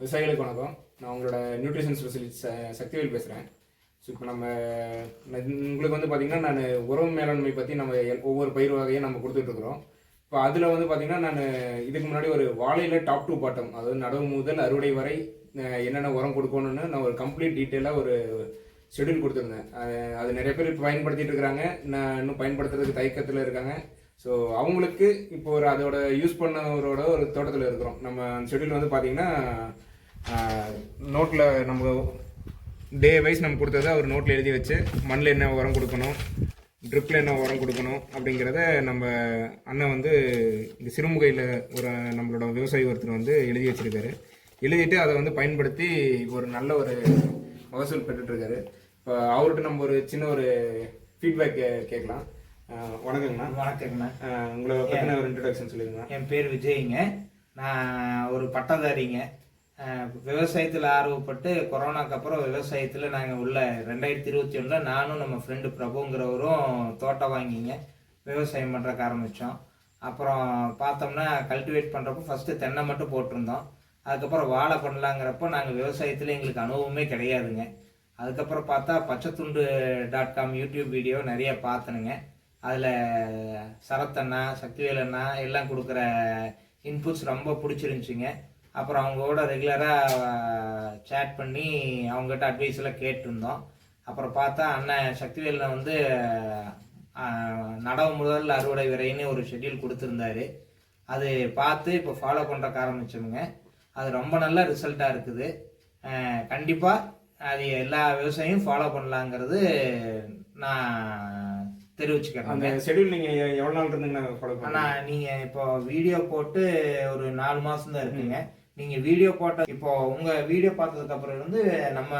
விவசாயிகளுக்கு வணக்கம். நான் உங்களோட நியூட்ரிஷன் ஸ்பெஷலிஸ்ட் சக்திவேல் பேசுகிறேன் ஸோ இப்போ நம்ம உங்களுக்கு வந்து பார்த்திங்கன்னா நான் உரம் மேலாண்மை பற்றி நம்ம ஒவ்வொரு பயிர் வகையும் நம்ம கொடுத்துட்ருக்குறோம் இப்போ அதில் வந்து பார்த்திங்கன்னா நான் இதுக்கு முன்னாடி ஒரு வாழையில் டாப் டூ பாட்டம் அதாவது நடவு முதல் அறுவடை வரை என்னென்ன உரம் கொடுக்கணும்னு நான் ஒரு கம்ப்ளீட் டீட்டெயிலாக ஒரு ஷெட்யூல் கொடுத்துருந்தேன். அது- நிறைய பேர் பயன்படுத்திகிட்டு பயன்படுத்திட்டு இருக்கிறாங்க. நான் இன்னும் பயன்படுத்துறதுக்கு தயக்கத்தில் இருக்காங்க. ஸோ அவங்களுக்கு இப்போ ஒரு அதோட யூஸ் பண்ணவரோட ஒரு தோட்டத்தில் இருக்கிறோம். நம்ம ஷெட்யூல் வந்து பார்த்தீங்கன்னா நோட்டில் நம்ம டே வைஸ் நம்ம கொடுத்ததை அவர் நோட்டில் எழுதி வச்சு மண்ணில் என்ன உரம் கொடுக்கணும் ட்ரிப்பில் என்ன உரம் கொடுக்கணும் அப்படிங்கிறத நம்ம அண்ணன் வந்து இந்த சிறுமுகையில் ஒரு நம்மளோட விவசாயி ஒருத்தர் வந்து எழுதி வச்சுருக்காரு. எழுதிட்டு அதை வந்து பயன்படுத்தி ஒரு நல்ல ஒரு மகசூல் பெற்றுட்ருக்காரு இப்போ அவர்கிட்ட நம்ம ஒரு சின்ன ஒரு ஃபீட்பேக் கேட்கலாம். வணக்கங்கண்ணா. வணக்கங்கண்ணா. உங்களை பற்றின ஒரு இன்ட்ரடக்ஷன் சொல்லிடுங்க என் பேர் விஜய்ங்க. நான் ஒரு பட்டதாரிங்க. விவசாயத்தில் ஆர்வப்பட்டு கொரோனாக்கு அப்புறம் விவசாயத்தில் நாங்கள் உள்ள ரெண்டாயிரத்தி இருபத்தி ஒன்றில் நானும் நம்ம ஃப்ரெண்டு பிரபுங்கிறவரும் தோட்டம் வாங்கிங்க. விவசாயம் பண்ணுறக்கு ஆரம்பித்தோம் அப்புறம் பார்த்தோம்னா கல்டிவேட் பண்ணுறப்போ ஃபஸ்ட்டு தென்னை மட்டும் போட்டிருந்தோம். அதுக்கப்புறம் வாழை பண்ணலாங்கிறப்போ நாங்கள் விவசாயத்தில் எங்களுக்கு அனுபவமே கிடையாதுங்க. அதுக்கப்புறம் பார்த்தா Pachaithundu dot com YouTube video நிறைய பார்த்தனுங்க. அதில் சரத்தண்ணா சக்திவேல் அண்ணா எல்லாம் கொடுக்குற இன்புட்ஸ் ரொம்ப பிடிச்சிருந்துச்சிங்க. அப்புறம் அவங்களோட ரெகுலராக சேட் பண்ணி அவங்ககிட்ட அட்வைஸ் எல்லாம் கேட்டிருந்தோம். அப்புறம் பார்த்தா அண்ணன் சக்திவேலில் வந்து நடவு முதல் அறுவடை வரைன்னு ஒரு ஷெட்யூல் கொடுத்துருந்தாரு. அது பார்த்து இப்போ ஃபாலோ பண்ணுறக்கு ஆரம்பிச்சோமுங்க. அது ரொம்ப நல்ல ரிசல்ட்டாக இருக்குது. கண்டிப்பாக அது எல்லா விவசாயியும் ஃபாலோ பண்ணலாங்கிறது நான் தெரிவிச்சுக்கிறேன் அந்த ஷெட்யூல் நீங்கள் எவ்வளோ நாள் இருந்துங்க ஃபாலோ ஆனா நீங்க இப்போ வீடியோ போட்டு ஒரு நாலு மாசம் தான் இருக்குங்க. நீங்க வீடியோ போட்ட இப்போ உங்க வீடியோ பார்த்ததுக்கு அப்புறம் இருந்து நம்ம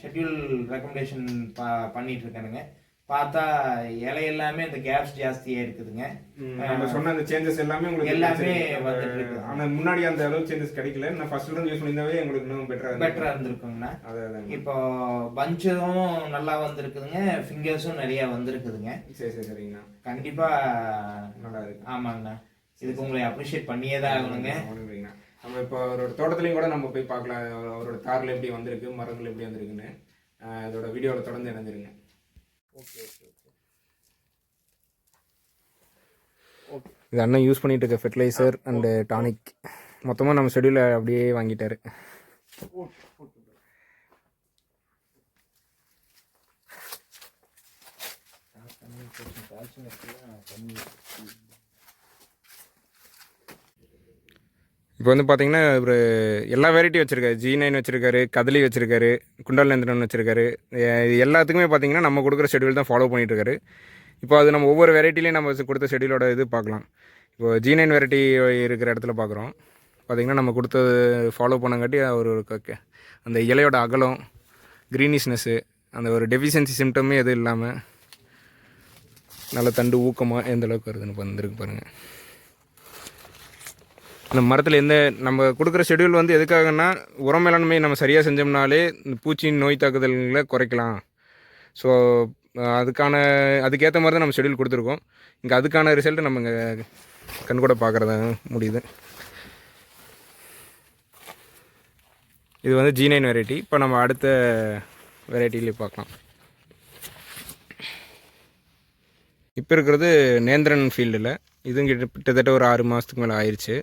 ஷெட்யூல் ரெக்கமெண்டேஷன் பண்ணிட்டு இருக்கேனுங்க. பார்த்தா இலை எல்லாமே இந்த கேப்ஸ் ஜாஸ்தியா இருக்குதுங்க. நம்ம சொன்ன அந்த சேஞ்சஸ் எல்லாமே உங்களுக்கு எல்லாமே. வந்துட்டு இருக்கு. ஆனா முன்னாடி அந்த அளவு சேஞ்சஸ் கிடைக்கல. நான் ஃபர்ஸ்ட்ல இருந்து யூஸ் பண்ணியிருந்தாவே உங்களுக்கு இன்னும் பெட்டரா பெட்டரா இருந்திருக்குங்கண்ணா. இப்போ பஞ்சும் நல்லா வந்திருக்குதுங்க. ஃபிங்கர்ஸும் நிறைய வந்திருக்குதுங்க. சரி சரி சரிங்கண்ணா. கண்டிப்பா நல்லா இருக்கு. ஆமாங்கண்ணா. இதுக்கு உங்களை அப்ரிஷியேட் பண்ணியே தான் ஆகணுங்க. நம்ம இப்போ அவரோட தோட்டத்துலையும் கூட நம்ம போய் பார்க்கலாம். அவர்- அவரோட தாரில் எப்படி வந்திருக்கு மரங்கள் எப்படி வந்திருக்குன்னு. இதோட வீடியோவில் தொடர்ந்து இணைஞ்சிருங்க. இது அண்ணன் யூஸ் பண்ணிட்டு இருக்க ஃபெர்டிலைசர் அண்டு டானிக் மொத்தமாக நம்ம ஷெடியூல அப்படியே வாங்கிட்டாரு. இப்போ வந்து பார்த்தீங்கன்னா ஒரு எல்லா வெரைட்டி வச்சுருக்காரு. ஜி நைன் வச்சுருக்காரு கதலி வச்சுருக்காரு குண்டல் நேந்திரன் வச்சுருக்காரு இது எல்லாத்துக்குமே பார்த்தீங்கன்னா நம்ம கொடுக்குற ஷெடியூல் தான் ஃபாலோ பண்ணிட்டுருக்காரு. இப்போ அது நம்ம ஒவ்வொரு வெரைட்டிலையும் நம்ம கொடுத்த ஷெடியூலோட இது பார்க்கலாம். இப்போ ஜி நைன் வெரைட்டி இருக்கிற இடத்துல பார்க்குறோம். பார்த்திங்கன்னா நம்ம கொடுத்தது ஃபாலோ பண்ணங்காட்டி ஒரு க- அந்த இலையோட அகலம் க்ரீனிஷ்னஸ்ஸு அந்த ஒரு டெஃபிஷியன்சி சிம்டமே எதுவும் இல்லாமல் நல்ல தண்டு ஊக்கமாக எந்த அளவுக்கு வருதுன்னு வந்துருக்கு பாருங்கள் அந்த மரத்தில் எந்த நம்ம கொடுக்குற ஷெடியூல் வந்து எதுக்காகன்னா உரம் மேலாண்மை நம்ம சரியாக செஞ்சோம்னாலே இந்த பூச்சியின் நோய் தாக்குதல்களை குறைக்கலாம். ஸோ அதுக்கான அதுக்கேற்ற மாதிரி தான் நம்ம ஷெடியூல் கொடுத்துருக்கோம். இங்கே அதுக்கான ரிசல்ட்டை நம்ம இங்கே கண்கூட பார்க்குறத பார்க்குறதா முடியுது. இது வந்து ஜி நைன் வெரைட்டி இப்போ நம்ம அடுத்த வெரைட்டிலே பார்க்கலாம். இப்போ இருக்கிறது நேந்திரன் ஃபீல்டில் இதுவும் கிட்ட கிட்டத்தட்ட ஒரு ஆறு மாதத்துக்கு மேலே ஆயிடுச்சு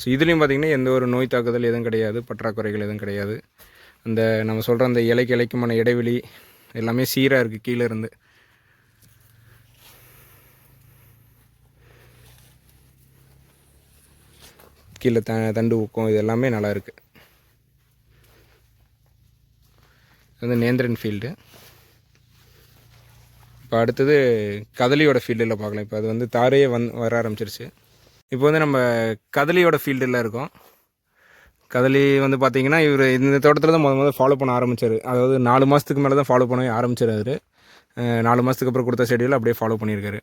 ஸோ இதுலேயும் பார்த்திங்கன்னா எந்த ஒரு நோய் தாக்குதல் எதுவும் கிடையாது பற்றாக்குறைகள் எதுவும் கிடையாது. அந்த நம்ம சொல்கிற அந்த இலைக்கு இலைக்குமான இடைவெளி எல்லாமே சீராக இருக்குது கீழே இருந்து. கீழே த தண்டு ஊக்கம் இது எல்லாமே நல்லா இருக்குது வந்து நேந்திரன் ஃபீல்டு இப்போ அடுத்தது கதலியோட ஃபீல்டில் பார்க்கலாம் இப்போ அது வந்து தாரையே வந் வர ஆரம்பிச்சிருச்சு. இப்போ வந்து நம்ம கதலியோட ஃபீல்டில் இருக்கோம். கதலி வந்து பார்த்தீங்கன்னா இவர் இந்த தோட்டத்தில் தான் முத முதல்ல ஃபாலோ பண்ண ஆரம்பிச்சார். அதாவது நாலு மாதத்துக்கு மேலே தான் ஃபாலோ பண்ண ஆரம்பிச்சார் அவர். நாலு மாதத்துக்கு அப்புறம் கொடுத்த ஷெடியூல் அப்படியே ஃபாலோ பண்ணியிருக்காரு.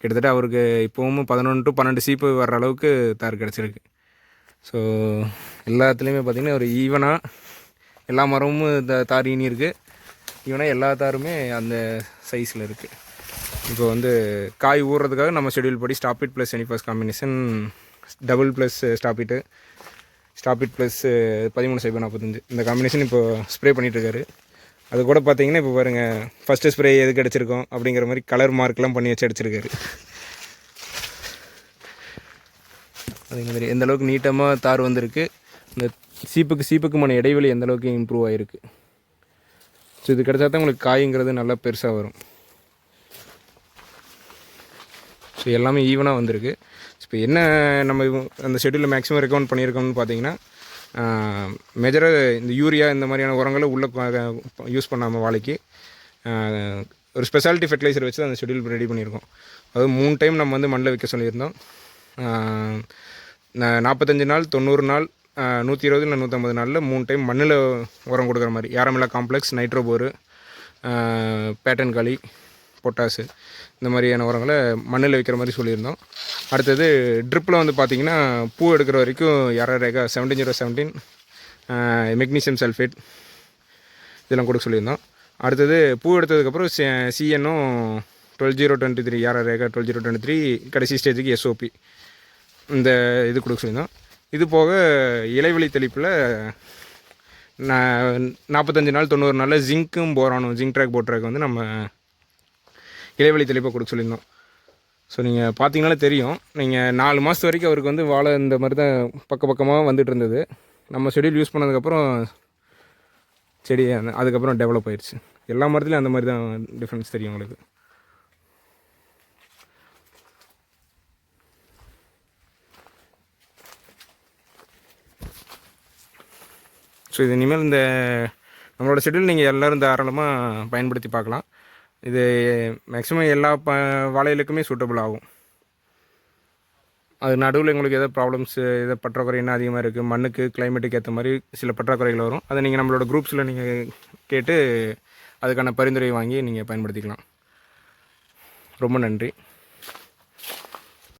கிட்டத்தட்ட அவருக்கு இப்போவும் பதினொன்று டு பன்னெண்டு சீப்பு வர்ற அளவுக்கு தார் கிடச்சிருக்கு. ஸோ எல்லாத்துலேயுமே பார்த்திங்கன்னா ஒரு ஈவனாக எல்லா மரமும் த தார் ஈனி இருக்குது ஈவனாக எல்லா தாருமே அந்த சைஸில் இருக்குது இப்போ வந்து காய் ஊறுறதுக்காக நம்ம ஷெடியூல் படி stop it plus எனிஃபர்ஸ் combination double plus stop it stop it plus பதிமூணு சைபர் நாற்பத்தஞ்சு. இந்த காம்பினேஷன் இப்போ ஸ்ப்ரே பண்ணிகிட்ருக்காரு அது கூட பார்த்தீங்கன்னா இப்போ பாருங்கள் ஃபஸ்ட்டு ஸ்ப்ரே எதுக்கு அடிச்சிருக்கோம் அப்படிங்கிற மாதிரி கலர் மார்க்லாம் பண்ணி வச்சு அடிச்சிருக்காரு. அதே மாதிரி எந்த அளவுக்கு நீட்டமாக தார் வந்திருக்கு இந்த சீப்புக்கு சீப்புக்குமான இடைவெளி எந்த அளவுக்கு இம்ப்ரூவ் ஆகிருக்கு ஸோ இது கிடச்சா தான் உங்களுக்கு காய்ங்கிறது நல்லா பெருசாக வரும். ஸோ எல்லாமே ஈவனாக வந்திருக்கு. இப்போ என்ன நம்ம அந்த ஷெடியூலில் மேக்ஸிமம் ரெக்கமெண்ட் பண்ணியிருக்கோம்னு பார்த்தீங்கன்னா மேஜராக இந்த யூரியா இந்த மாதிரியான உரங்களை உள்ளே யூஸ் பண்ணாமல் வாழைக்கு ஒரு ஸ்பெஷாலிட்டி ஃபெர்டிலைசர் வச்சு தான் அந்த ஷெட்யூல் ரெடி பண்ணியிருக்கோம். அதாவது மூணு டைம் நம்ம வந்து மண்ணில் வைக்க சொல்லியிருந்தோம். நாற்பத்தஞ்சு நாள் தொண்ணூறு நாள் நூற்றி இருபது இல்லை நூற்றம்பது நாளில் மூணு டைம் மண்ணில் உரம் கொடுக்குற மாதிரி. யாரமில்லா காம்ப்ளெக்ஸ் நைட்ரோபோரு பேட்டன் களி பொட்டாசு இந்த மாதிரியான உரங்களை மண்ணில் வைக்கிற மாதிரி சொல்லியிருந்தோம். அடுத்தது ட்ரிப்பில் வந்து பார்த்திங்கன்னா பூ எடுக்கிற வரைக்கும் Yara Rega seventeen zero seventeen magnesium sulphate இதெல்லாம் கொடுக்க சொல்லியிருந்தோம். அடுத்தது பூ எடுத்ததுக்கப்புறம் சிஎன்னும் twelve zero twenty three Yara Rega twelve zero twenty three கடைசி ஸ்டேஜுக்கு எஸ்ஓபி இந்த இது கொடுக்க சொல்லியிருந்தோம். இது போக இலைவெளி தெளிப்பில் நான் நாற்பத்தஞ்சு நாள் தொண்ணூறு நாளில் ஜிங்க்கும் போரானும் ஜிங்க் ட்ராக் போட் ட்ராக் வந்து நம்ம இளைவெளி தெளிப்பாக கொடுக்க சொல்லியிருந்தோம். ஸோ நீங்கள் பார்த்தீங்கனாலே தெரியும். நீங்கள் நாலு மாதத்து வரைக்கும் அவருக்கு வந்து வாழை இந்த மாதிரி தான் பக்க பக்கமாக வந்துட்டு இருந்தது. நம்ம ஷெடியூல் யூஸ் பண்ணதுக்கப்புறம் செடி அந்த- அதுக்கப்புறம் டெவலப் ஆயிடுச்சு எல்லா மரத்துலையும் அந்த மாதிரி தான் டிஃப்ரென்ஸ் தெரியும் உங்களுக்கு. ஸோ இது இனிமேல் இந்த நம்மளோட ஷெடியூல் நீங்கள் எல்லோரும் தாராளமாக பயன்படுத்தி பார்க்கலாம். இது மேக்ஸிமம் எல்லா ப வளையலுக்குமே சூட்டபிள் ஆகும். அது நடுவில் உங்களுக்கு எதாவது ப்ராப்ளம்ஸ் எதாவது பற்றாக்குறை என்ன அதிகமாக இருக்குது மண்ணுக்கு கிளைமேட்டுக்கு ஏற்ற மாதிரி சில பற்றாக்குறைகள் வரும். அதை நீங்கள் நம்மளோட குரூப்ஸில் நீங்கள் கேட்டு அதுக்கான பரிந்துரை வாங்கி நீங்கள் பயன்படுத்திக்கலாம். ரொம்ப நன்றி.